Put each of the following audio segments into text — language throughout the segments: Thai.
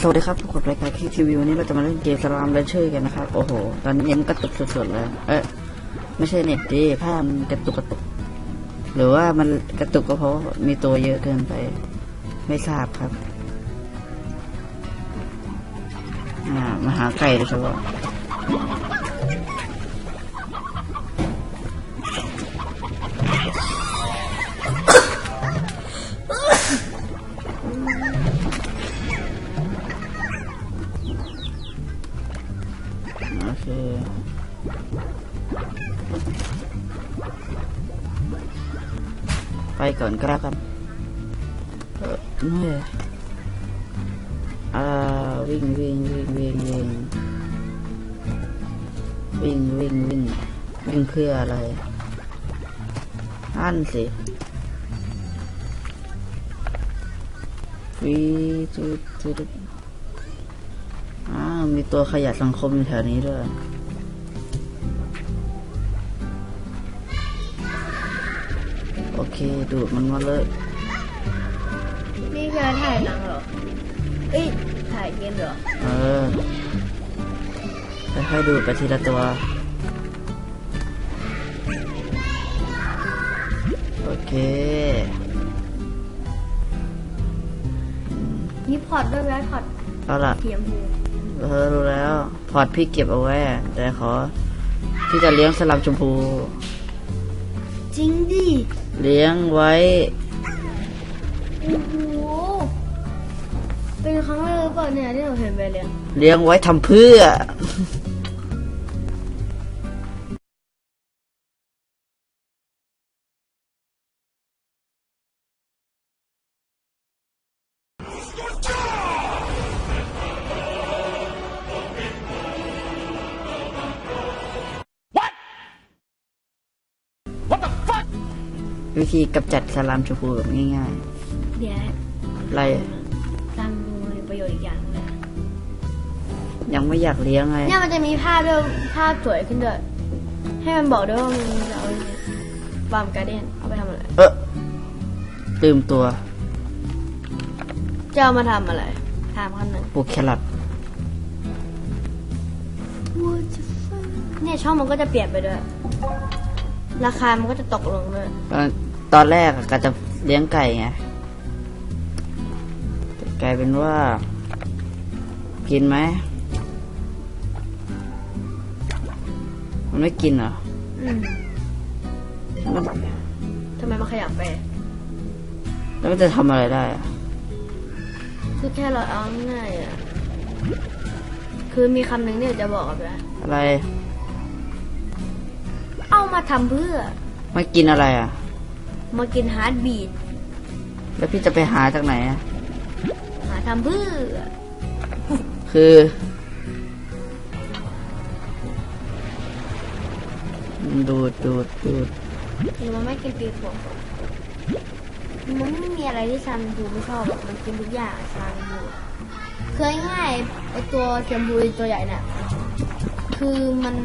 สวัสดีครับทุกคนรายการคีทีวีวันนี้เราจะมาเล่นเกมสลามเลเชอร์กันนะครับ โอ้โห ตอนนี้เน็ตกระตุกสุดๆเลย เอ๊ะไม่ใช่เน็ตดิภาพมันกระตุกกระตุก หรือว่ามันกระตุกก็เพราะมีตัวเยอะเกินไป ไม่ทราบครับอ่ามาหาไก่เลยครับ ไปก่อนก็แล้วกันเออเมื่อยอ่าวิ่งวิ่งวิ่งวิ่งวิ่งวิ่งวิ่งวิ่งวิ่งเพื่ออะไรอันสิวีจุดจุด มีตัวขยะสังคมอยู่แถวนี้ด้วยโอเค ดูดมันมาเลย นี่คือถ่ายหนังเหรอ เอ้ย ถ่ายเกมเหรอ เออค่อยๆดูดไปทีละตัว โอเคนี่พอร์ตด้วยไหมพอร์ตเอาล่ะเทียมพู เออรู้แล้ว พอร์ตพี่เก็บเอาไว้อะแต่ขอ พี่จะเลี้ยงสลับชมพู จริงดิ เลี้ยงไว้ โอ้โห เป็นครั้งแรกหรือเปล่าเนี่ยที่เราเห็นไปเลยเลี้ยงไว้ทำเพื่อ วิธีกำจัดสลามชมพูแบบง่ายเดี๋ยวๆอะไรตามดูประโยชน์อีกอย่างเลยยังไม่อยากเลี้ยงไงเนี่ยมันจะมีภาพด้วยภาพสวยขึ้นด้วยให้มันบอกด้วยว่ามึงจะเอาบามการ์เดนเอาไปทำอะไรเออลืมตัวจะเอามาทำอะไรถามคำหนึ่งปลูกแครอทเนี่ยช่องมันก็จะเปลี่ยนไปด้วย ราคามันก็จะตกลงด้วย ตอน ตอนแรกอะก็จะเลี้ยงไก่ไงแต่กลายเป็นว่า กินไหม มันไม่กินเหรออืมแล้วทำไมมันขยับไป แล้วมันจะทำอะไรได้อะคือแค่เราเอาง่ายๆอะ คือมีคำหนึ่งเนี่ยจะบอกกับนะอะไร เอามาทำเพื่อไม่กินอะไรอะ มากินฮาร์ดบีทแล้วพี่จะไปหาจากไหนอะหาทำเพื่อคือ ดูดดูดดูดหรือมันไม่กินปีกผมมันไม่มีอะไรที่ซันดูไม่ชอบอะมันกินทุกอย่างซันดูเคยง่ายๆไอตัวเทียมบูตัวใหญ่น่ะ คือมัน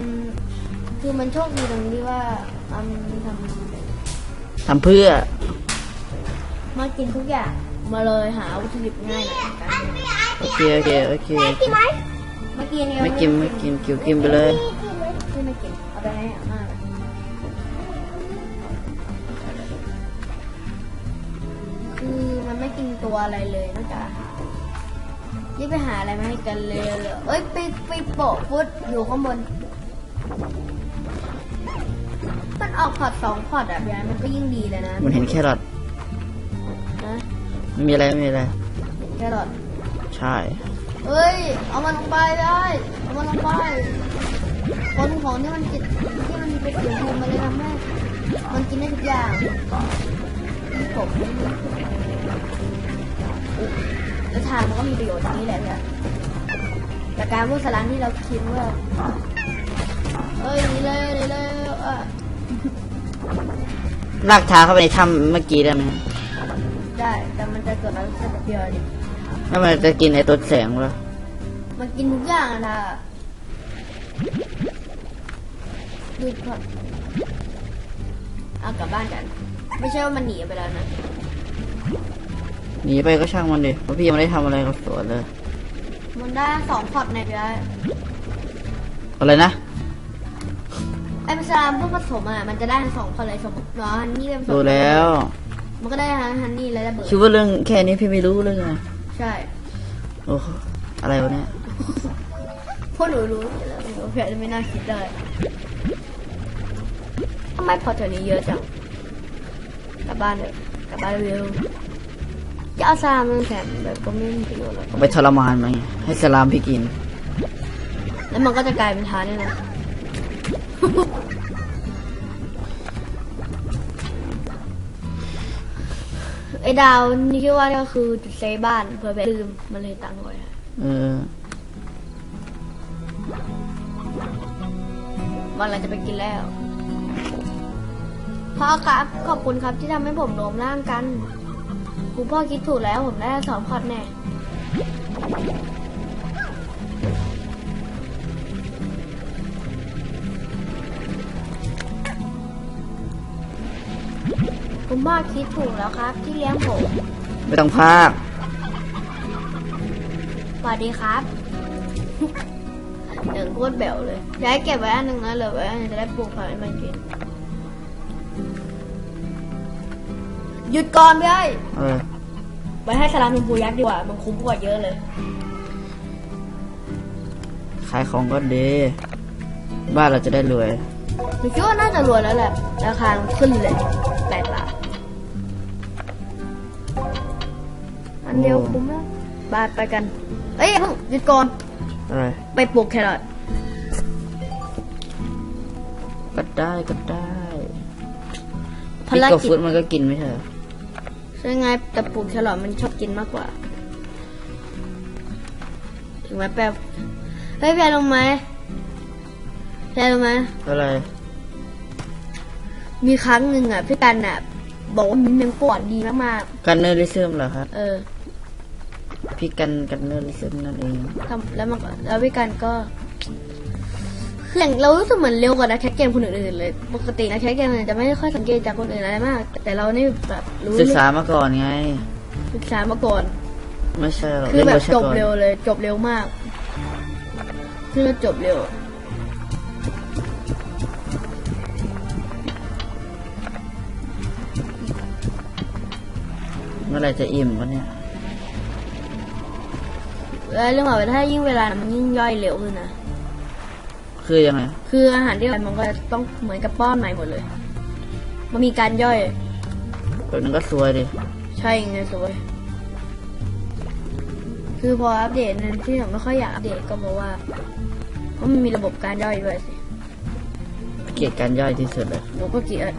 คือมันโชคดีตรงที่ว่ามันทำ ทำเพื่อ มากินทุกอย่างมาเลยหาวัตถุดิบง่ายหน่อยกันโอเคโอเคโอเคโอเคมากินไม่กินไม่กินกิวกินไปเลยไม่ไม่กินเอาไปให้อาม่าเลยคือมันไม่กินตัวอะไรเลยนอกจากอาหารนี่ไปหาอะไรมาให้กันเลยเหรอเอ้ยไปไปโปะฟุตอยู่ข้างบน ออกพอร์ตสองพอร์ตอะยายมันก็ยิ่งดีเลยนะมันเห็นแครอทนะไม่มีอะไรไม่มีอะไรแครอทใช่เอ้ย เอามันลงไปได้ เอามันลงไปคนของที่มันติดที่มันเป็นสีชมพูมันเลยทำให้มันกินได้ทุกอย่างนี่ผมแล้วทานมันก็มีประโยชน์อย่างนี้แหละเนี่ยแต่การพูดสลังที่เราคิดว่าเอ้ยนี่เลยนี่เลยเออ ลากเท้าเข้าไปในถ้ำเมื่อกี้ได้ไหมได้ แต่มันจะเกิดอะไรขึ้นกับเดียวดิแล้วมันจะกินไอ้ตัวแสงวะมันกินทุกอย่างอะนะดูก่อนเอากลับบ้านกัน ไม่ใช่ว่ามันหนีไปแล้วนะ หนีไปก็ช่างมันดิเพราะพี่ยังไม่ได้ทำอะไรกับสวนเลย มันได้สองพอร์ตในเดียวอะไรนะ ไอ้เป็นสลามพวกผสมอะมันจะได้ทั้งสองพอร์ตเลยสมมติเนาะฮันนี่เป็นผสมดูแล้ว มันก็ได้ทั้งฮันนี่และระเบิดคิดว่าเรื่องแค่นี้พี่ไม่รู้เรื่องไงใช่โอ้โหอะไรวะเนี่ยพวกหนูรู้อยู่แล้วหนูเพียจะไม่น่าคิดเลยทำไมพอร์ตแถวนี้เยอะจังกลับบ้านเลยกลับบ้านเร็วจะเอาสลามมันแถมแบบก็ไม่มีประโยชน์หรอกเอาไปทรมานมันไงให้สลามพี่กิน แล้วมันก็จะกลายเป็นทานเนี่ยนะ ไอ้ดาวนี่คิดว่านี่ก็คือจุดเซฟบ้านเพื่อแบบลืมมันเลยตั้งไว้อะเออวันเราจะไปกินแล้วพ่อครับขอบคุณครับที่ทำให้ผมโน้มร่างกัน คุณพ่อคิดถูกแล้วผมได้สองพอดแน่ คุณพ่อคิดถูกแล้วครับ ที่เลี้ยงผม ไม่ต้องพากสวัสดีครับ หนึ่งโคตรแบวเลยย้ายเก็บไว้อันหนึ่งนะเหลือไว้อันหนึงจะได้ปลูกผักให้มันกิน หยุดก่อนพี่ไอ้ยเออไว้ให้สลามเป็นปูยักษ์ดีกว่า มันคุ้มกว่าเยอะเลย ขายของก็ดี บ้านเราจะได้รวยหนูคิดว่าน่าจะรวยแล้วแหละราคามันขึ้นเลย อันเดียวโอ้คุ้มแล้วบาทไปกัน เอ้ยอย่าเพิ่งหยุดก่อน อะไรไปปลูกแครอทก็ได้ก็ได้ภาพี่รกับกิจฟุตมันก็กินไม่ใช่เหรอใช่ไงแต่ปลูกแครอทมันชอบกินมากกว่าถึงไหมแป๊บเฮ้ยแพรลงไหมแพรลงไหมอะไร มีครั้งหนึ่งอะพี่กันอะ บอกว่ามันเป็นปวดดีมากกันเนอริซึมเหรอครับๆเออ พี่กันกันเนอริซึมนั่นเองทำแล้วมันก็แล้วพี่กันก็คืออย่างเรารู้สึกเหมือนเร็วกว่านักแคสเกมคนอื่นๆเลย ปกตินักแคสเกมเนี่ยจะไม่ค่อยสังเกตจากคนอื่นอะไรมาก แต่เรานี่แบบรู้ศึกษามาก่อนไง ศึกษามาก่อน ไม่ใช่หรอกคือเล่นแบเวบอร์ชันจบก่อนเร็วเลย จบเร็วมาก คือจบเร็วเมื่อไหรจะอิ่มวะเนี่ย แล้วเรื่องแบบถ้ายิ่งเวลามันยิ่งย่อยเร็วขึ้นนะ คือยังไง คืออาหารที่เรามันก็ต้องเหมือนกับป้อนใหม่หมดเลย มันมีการย่อย แบบนั้นก็สวยดิใช่ไงสวย คือพออัปเดตนั้นที่ผมไม่ค่อยอยากอัปเดตก็เพราะว่า เพราะมันมีระบบการย่อยด้วยสิ เกลียดการย่อยที่สุดเลยหนูก็เกลียด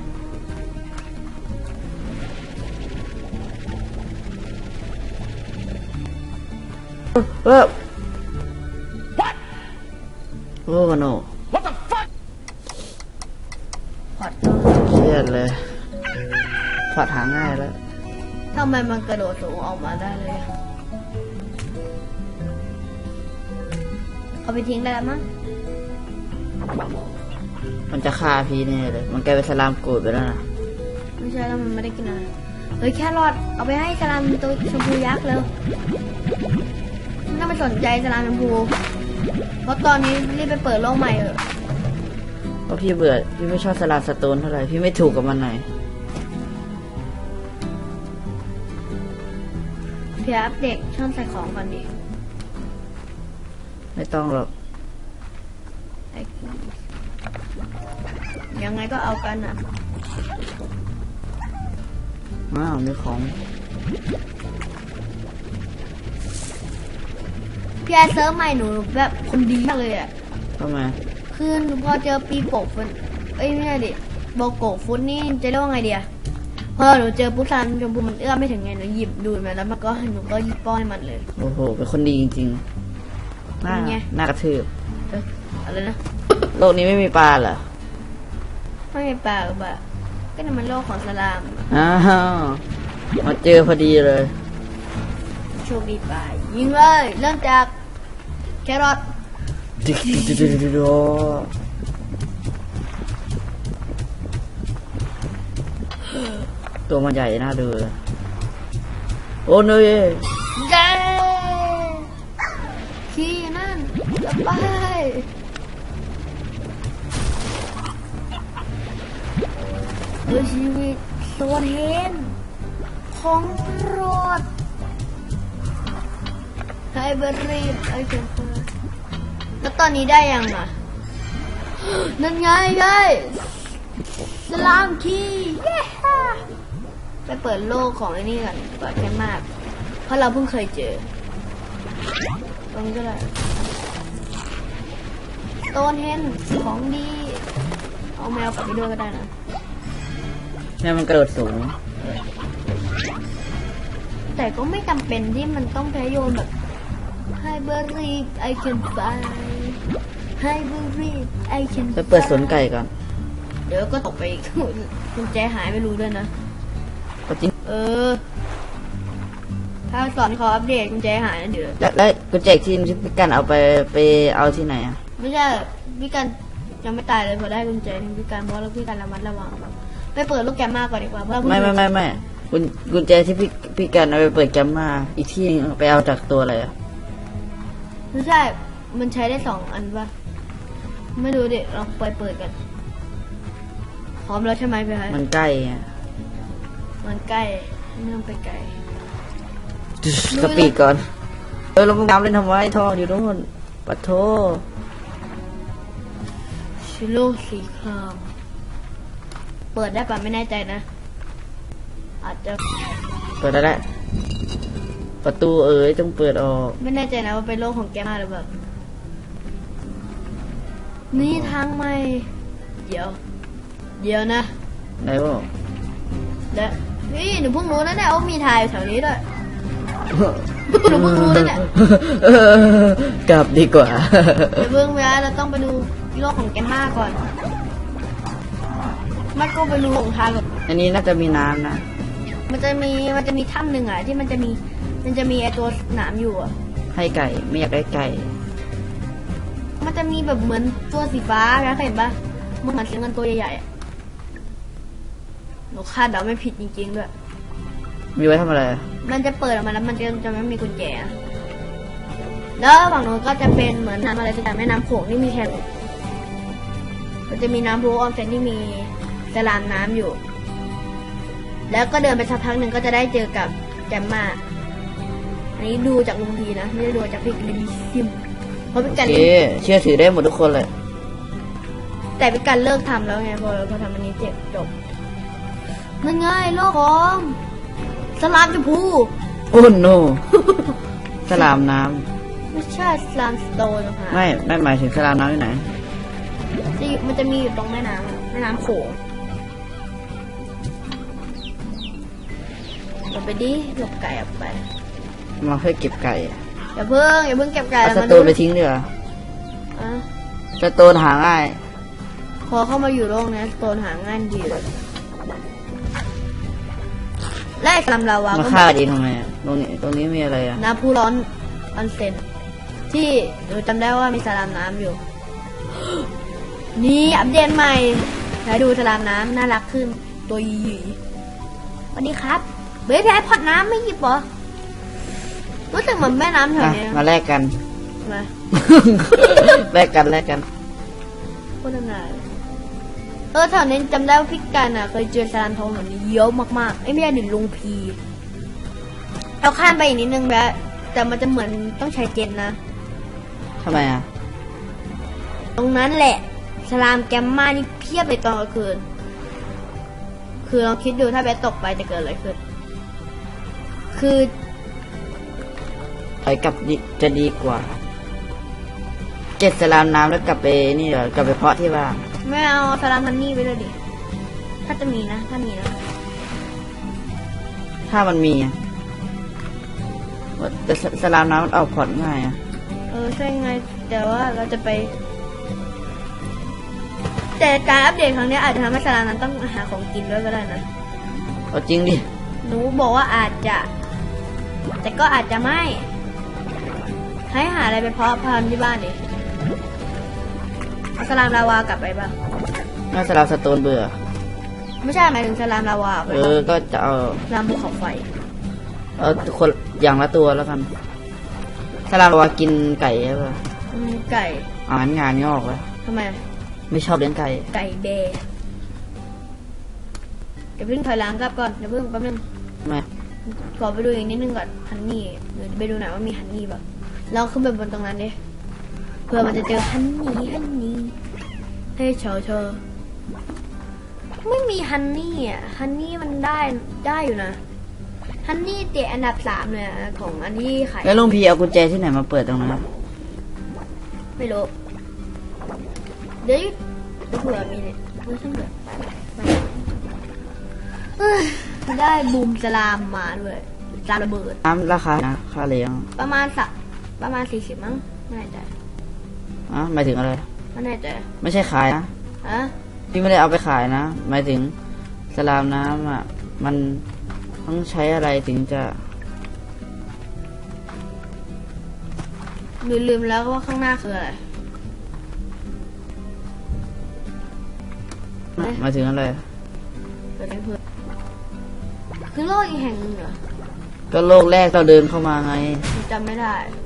เออโอ้โนพอดก็เครียดเลยพอดหาง่ายแล้ว ทำไมมันกระโดดสูงออกมาได้เลยอะเอาไปทิ้งได้แล้วมั้งมันจะฆ่าพี่แน่เลย มันกลายเป็นสลามกูดไปแล้วนะไม่ใช่แล้วมันไม่ได้กินอะไรเฮ้ยแค่รอทเอาไปให้สลามตัวชมพูยักษ์เลย ไม่ต้องไปสนใจสลามชมพูเพราะตอนนี้รีบไปเปิดโลกใหม่เถอะเพราะพี่เบื่อพี่ไม่ชอบสลามสโตนเท่าไหร่พี่ไม่ถูกกับมันหน่อยเพียอัปเดตช่องใส่ของก่อนดิไม่ต้องหรอกไอ้ยังไงก็เอากันอะอ้าวมีของ พี่ไอเซิร์ฟใหม่หนูแบบคนดีมากเลยอะทำไมคือหนูพอเจอปีโปกฟุนเอ้ยไม่ใช่ดิโบโกะฟุตนี่จะเรียกว่าไงเดียพอหนูเจอปุ๊บซันชมพูมันเอื้อมไม่ถึงไงหนูหยิบดูดมาแล้วมันก็หนูก็หยิบป้อนให้มันเลย โอ้โหเป็นคนดีจริงๆหน้าเป็นไง หน้ากระทืบเอ้ยอะไรนะโลกนี้ไม่มีปลาเหรอไม่มีปลาหรือเปล่าก็นี่มันโลกของสลามอะอ้าวมาเจอพอดีเลยโชคดีไปยิงเลย เริ่มจาก แครอทดิกดิกดิกดิกดิกดิกตัวมันใหญ่น่าดูเลยโอ้เนยเย้ไปด้วยชีวิตตัวเทนของโปรดให้บรีบไอ้เจ้าค่ะ แล้วตอนนี้ได้ยังอะ นั่นไงไงสลามคีเย้ฮ่าไปเปิดโลกของไอ้นี่กันเปิดแค่มาก เพราะเราเพิ่งเคยเจอ ตรงนี้ก็ได้โตนเฮนของดี เอาแมวกลับไปด้วยก็ได้นะแม่มันกระโดดสูง แต่ก็ไม่จำเป็นที่มันต้องใช้โยนแบบ Hi believe I can fly Hi believe I can ไปเปิดสวนไก่ก่อน เดี๋ยวก็ตกไปอีกกุญแจหายไม่รู้ด้วยนะ ก็จริงเออ ถ้าสอนเขาอัปเดตกุญแจหายนะเดี๋ยว แล้วแล้วกุญแจที่ที่พี่กันเอาไปไปเอาที่ไหนอะ ไม่ใช่พี่กันยังไม่ตายเลยพอได้กุญแจนี่พี่กันเพราะเราพี่กันระมัดระวังไปเปิดลูกแกมมาก่อนดีกว่าเพราะเราเพิ่งไม่ไม่ไม่ไม่กุญกุญแจที่พี่พี่กันเอาไปเปิดแกมมา อีกที่หนึงเอาไปเอาจากตัวอะไรอะ ไม่ใช่ มันใช้ได้สองอันปะ ไม่รู้ดิเราไปเปิดกัน พร้อมแล้วใช่ไหมพี่คะมันใกล้อะมันใกล้ไม่ต้องไปไกลสปีดก่อน เออเราน้ำเล่นทำไมท่ออยู่โน่นปัดโทชิโลสีครามเปิดได้ปะไม่แน่ใจนะ อาจจะ เปิดได้แล้วประตูเอ๋ยต้องเปิดออก ไม่แน่ใจนะว่าเป็นโลกของแกมมาหรือเปล่า นี่ทางใหม่ เดี๋ยว เดี๋ยวนะไหนวะและนี่หนูเพิ่งรู้นะเนี่ยว่ามีทายอยู่แถวนี้ด้วยหนูเพิ่งรู้นะเนี่ยเออกลับดีกว่าเดี๋ยวเพิ่งเวลาเราต้องไปดูโลกของแกมมาก่อนมันก็ไปดูของทางก่อนอันนี้น่าจะมีน้ำนะ มันจะมีมันจะมีถ้ำหนึ่งอะที่มันจะมีมันจะมีไอตัวหนามอยู่อะให้ไก่ไม่อยากได้ไก่ มันจะมีแบบเหมือนตัวสีฟ้านะเคยเห็นปะมันเหมือนเสียงเงินตัวใหญ่ๆอะหนูคาดเดาไม่ผิดจริงๆด้วย มีไว้ทำอะไรอะมันจะเปิดออกมาแล้วมันจะจะไม่มีกุญแจอะแล้วฝั่งนู้นก็จะเป็นเหมือนน้ำอะไรสักอย่างแม่น้ำโขงที่มีแค่มันจะมีน้ำพุออนเซนที่มีสลามน้ำอยู่ แล้วก็เดินไปสักพักหนึ่งก็จะได้เจอกับแกมมาอันนี้ดูจากลุงพีนะ ไม่ได้ดูจากพี่ลิมซิม เพราะพี่โอกันเคเชื่อถือได้หมดทุกคนเลยแต่พี่กันเลิกทำแล้วไงพอพอทำอันนี้เจ็บจบนั่นไงโลกของสลามชมพูโอ้โนสลามน้ไม่ใช่สลามสโตนนะคะำไม่ไม่หมายถึงสลามน้ำที่ไหน จะอยู่มันจะมีอยู่ตรงแม่น้ำอะแม่น้ำโขงหลบไปดิหลบไก่ออกไปมาเพื่อเก็บไก่อะ อย่าเพิ่งอย่าเพิ่งเก็บไก่เอาแล้วสมาโตดูนไปทิ้งเดี๋ยวาอะสโตนหาง่ายพอเข้ามาอยู่โลกนี้สโตนหาง่ายดีเลยและไอ้สลามลาวามาก็ฆ่าดีทำไมอะตรงนี้ตรงนี้มีอะไรอะน้ำพุร้อนออนเซ็นที่หนูจำได้ว่ามีสลามน้ำอยู่ นี่อัปเดตใหม่ไหนดูสลามน้ำน่ารักขึ้น ตัวหยีๆสวัสดีครับเบสแพ้พอดน้ำไม่หยิบเหรอ รู้สึกเหมือนแม่น้ำแถวอะเนี้ยมาแลกกัน มาแลกกันแลกกัน โคตรนานเออแถวนี้จำได้ว่าพี่กันอะ เคยเจอสลามทองแบบนี้เยอะมากๆไอ้ยไม่ใช่หนึ่งลุงพีเราข้ามไปอีกนิดนึงแล้วแต่มันจะเหมือนต้องใช้เจนนะ ทำไมอะ ตรงนั้นแหละ สลามแกมมานี่เพียบเลยตอนกลางคืน คือลองคิดดูถ้าแบทตกไปจะเกิดอะไรขึ้น คือ ไปกลับดิจะดีกว่า เก็บสลามน้ำแล้วกลับไปนี่เหรอกลับไปเพาะที่บ้านไม่เอาสลามมันนี่ไปเลยดิ ถ้าจะมีนะ ถ้ามีนะ ถ้ามันมีอะว่าแต่สสลามน้ำมันออกพอร์ตง่ายอะเออใช่ไง แต่ว่าเราจะไป แต่การอัปเดตครั้งนี้อาจจะทำให้สลามนั้นต้องหาของกินด้วยก็ได้นะเอาจริงดิ หนูบอกว่าอาจจะ แต่ก็อาจจะไม่ ให้หาอะไรไปเพาะพันธุ์ที่บ้านดิเอาสลามลาวากลับไปบ้างน่าสลามสโตนเบื่อ ไม่ใช่หมายถึงสลามลาวาไปเออ ก็จะเอาสลามภูเขาไฟ เอาคนอย่างละตัวแล้วกันสลามวากินไก่ใช่ปะอืมไก่อ่านงานงอกแล้วทำไม ไม่ชอบเลี้ยงไก่ ไก่เบย์เดี๋ยวเพิ่งถอยหลังกลับก่อนเดี๋ยวเพิ่งแป๊บนึงไม่ขอไปดูอีกนิดนึงก่อนฮันนี่เดี๋ยวไปดูหน่อยว่ามีฮันนี่แบบ เราขึ้นไปบนตรงนั้นดิเพื่อมันจะเจอฮันนี่ฮันนี่เฮ้ยเชอเชอไม่มีฮันนี่อะฮันนี่มันได้ได้อยู่นะฮันนี่เตะอันดับสามเลยอะของอันที่ขายแล้วลุงพีเอากุญแจที่ไหนมาเปิดตรงนั้นไม่รู้เดี๋ยวเดี๋ยวเผื่อมีเนี่ยเดี๋ยวฉันเผื่อไปเอ้ยได้บูมสลามมาด้วยสลามระเบิดน้ำราคานะค่าเลี้ยงประมาณสัก ประมาณสี่สิบมั้งไม่แน่ใจอะหมายถึงอะไร ไม่แน่ใจไม่ใช่ขายนะอะพี่ไม่ได้เอาไปขายนะหมายถึงสลามน้ำอะมันต้องใช้อะไรถึงจะลืมลืมแล้วว่าข้างหน้าคืออะไรเอ๊ะหมายถึงอะไรเกิดอะไรขึ้นคือโลกอีกแห่งหนึ่งเหรอก็โลกแรกเราเดินเข้ามาไงผมจำไม่ได้ผม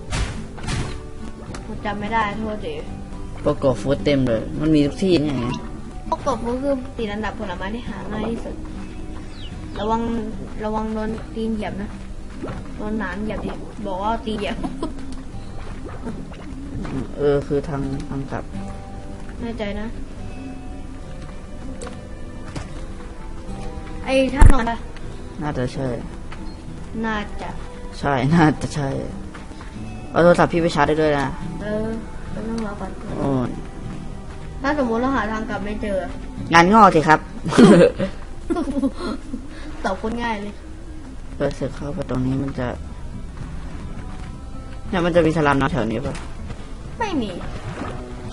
จำไม่ได้โทษทีประกอบฟูดเต็มเลย มันมีทุกที่ไงพวกกบก็คือติดอันดับผลไม้ที่หาง่ายที่สุด ระวังระวังโดนตีนเหยียบนะโดนหนานเหยียบดิบอกว่าตีนเหยียบ เออคือทางทางกลับแน่ใจนะ ไอ้ท่านนอนปะน่าจะใช่ น่าจะ ใช่ น่าจะใช่ เอาโทรศัพท์พี่ไปชาร์จได้ด้วยนะ เออก็ต้องรอก่อนโอ้ยถ้าสมมติเราหาทางกลับไม่เจอ งานงอกสิครับ ตอบคนง่ายเลยเปิดเสือเข้าไปตรงนี้มันจะเนี่ยมันจะมีสลามน้ำแถวนี้ปะไม่มี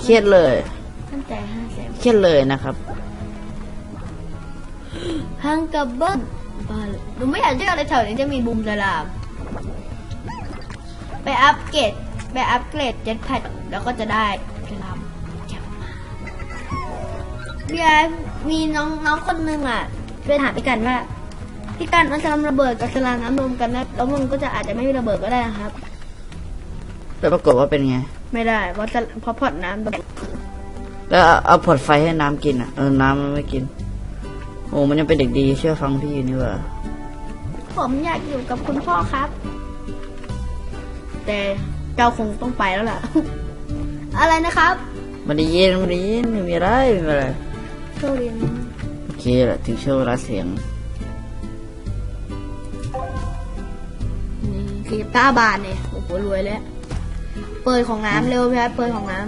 เครียดเลย ตั้งใจห้าแสนเครียดเลยนะครับ ทางกลับบ้านบ้านหนูไม่อยากเจออะไรแถวนี้จะมีบูมสลาม ไปอัปเกรดไปอัปเกรดเจ็ตแพดแล้วก็จะได้สลามแจ่มมากพี่ไอ้มีน้องน้องคนหนึ่งอะไปถามพี่กันว่าพี่กันเอาสลามระเบิดกับสลามน้ำรวมกันนะแล้วมันก็จะอาจจะไม่มีระเบิดก็ได้นะครับ แต่ปรากฏว่าเป็นไง ไม่ได้ เพราะสลเพราะพอดน้ำระเบิดแล้วเอาเอาผดไฟให้น้ำกินอะเออน้ำมันไม่กิน โอ้มันยังเป็นเด็กดีเชื่อฟังพี่อยู่นี่หว่าผมอยากอยู่กับคุณพ่อครับ แต่เจ้าคงต้องไปแล้วล่ะ อะไรนะครับมันได้ยินมันได้ยินไม่มีอะไรไม่มีอะไรโชคดีนะโอเคแหละถึงช่วงเวลาเสียงนี่คือต้าบานเนี่ยโอ้โหรวยแล้วเปิดของน้ำเร็วพี่ครับเปิดของน้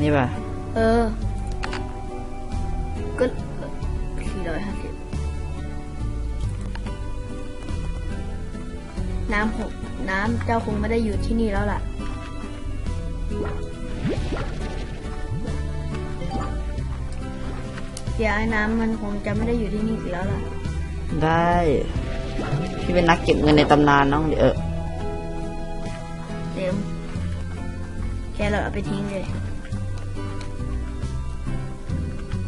นี่ป่ะำเออก็สี่ร้อยห้าสิ น้ำผมน้ำเจ้าคงไม่ได้อยู่ที่นี่แล้วล่ะเสียไอ้น้ำมันคงจะไม่ได้อยู่ที่นี่อีกแล้วล่ะ ได้ พี่เป็นนักเก็บเงินในตำนานน้องเดี๋ยวเออเต็มแค่เราเอาไปทิ้งเลย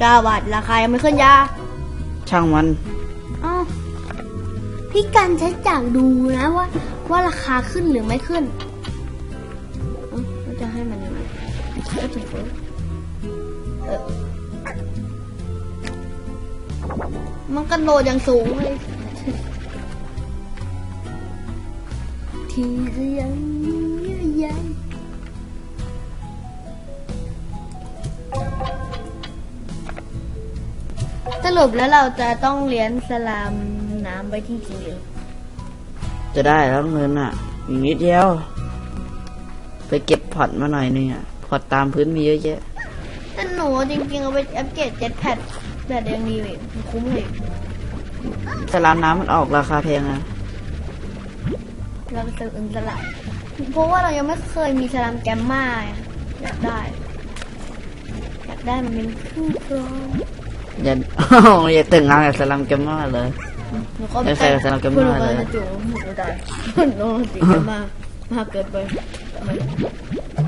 เก้าบาทราคายังไม่ขึ้นยา ช่างมันอ้าว พี่กันใช้จากดูนะว่า ว่าราคาขึ้นหรือไม่ขึ้นเอ้าแล้วจะให้มันยังไงก็ถูกแล้วเออมันกระโดดอย่างสูงเลยที่จะยังเยื่อใยสรุปแล้วเราจะต้องเลี้ยงสลาม น้ำไว้ที่จริงหรือจะได้แล้วเงินอะอีกนิดเดียว ไปเก็บพอร์ตมาหน่อยนึงอะพอร์ตตามพื้นมีเยอะแยะแต่หนูจริงๆเอาไปอัปเกรดเจ็ตแพดแบบยังดีอีกคุ้มเลยสลามน้ำมันออกราคาแพงนะเราไปซื้ออื่นสลับเพราะว่าเรายังไม่เคยมีสลามแกมมาอยากได้อยากได้มันเป็นครึ่งกรองอย่าอย่าตึงงานกับสลามแกมมาเลย หนูก็ไม่ใส่สลามแกมมาเลยพื่อนหนูก็จะจูบหนูได้โน้ติแกมมามากเกินไป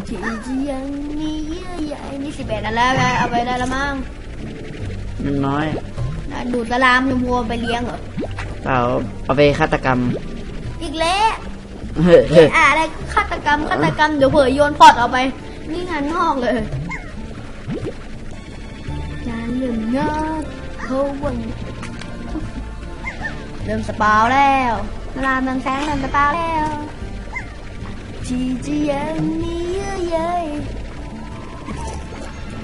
ที่ยังมีเยื่อใยนี่สิบเอ็ดนั่นแล้วไงเอาไปได้แล้วมั้งมันน้อยน่ะดูดสลามชมพูไปเลี้ยงเหรอเปล่าเอาไปฆาตกรรม อีกแล้วเฮ้ยเฮ้ยอ่าอะไรฆาตกรรมฆาตกรรมเดี๋ยวเผยโยนพอดเอาไป นี่งานนอกเลยงานเรื่องงานเขาวัน เริ่มสปาวแล้วเวลาเมืองแสงเริ่มสปาวแล้วที่จะยังมีเยื่อใย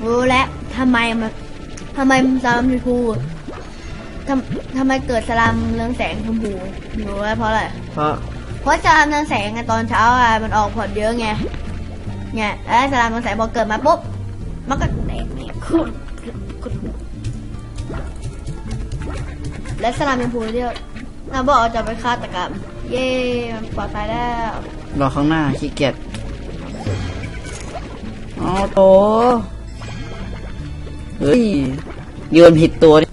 รู้แล้วทำไมมันทำไมมันสลามชมพูทำทำไมเกิดสลามเรืองแสงชมพูรู้ไหมเพราะอะไรเพราะเพราะสลามเรืองแสงอะตอนเช้าอะมันออกผลเยอะไงเนี่ยแล้วสลามเรืองแสงพอเกิดมาปุ๊บมันก็แตกเนี่ยคุดคุดและสลามชมพูที่เราบอกจะไปฆาตกรรม เย้มันปลอดภัยแล้วรอข้างหน้าขี้เกียจอ๋อโตเฮ้ยโยนผิดตัวดิ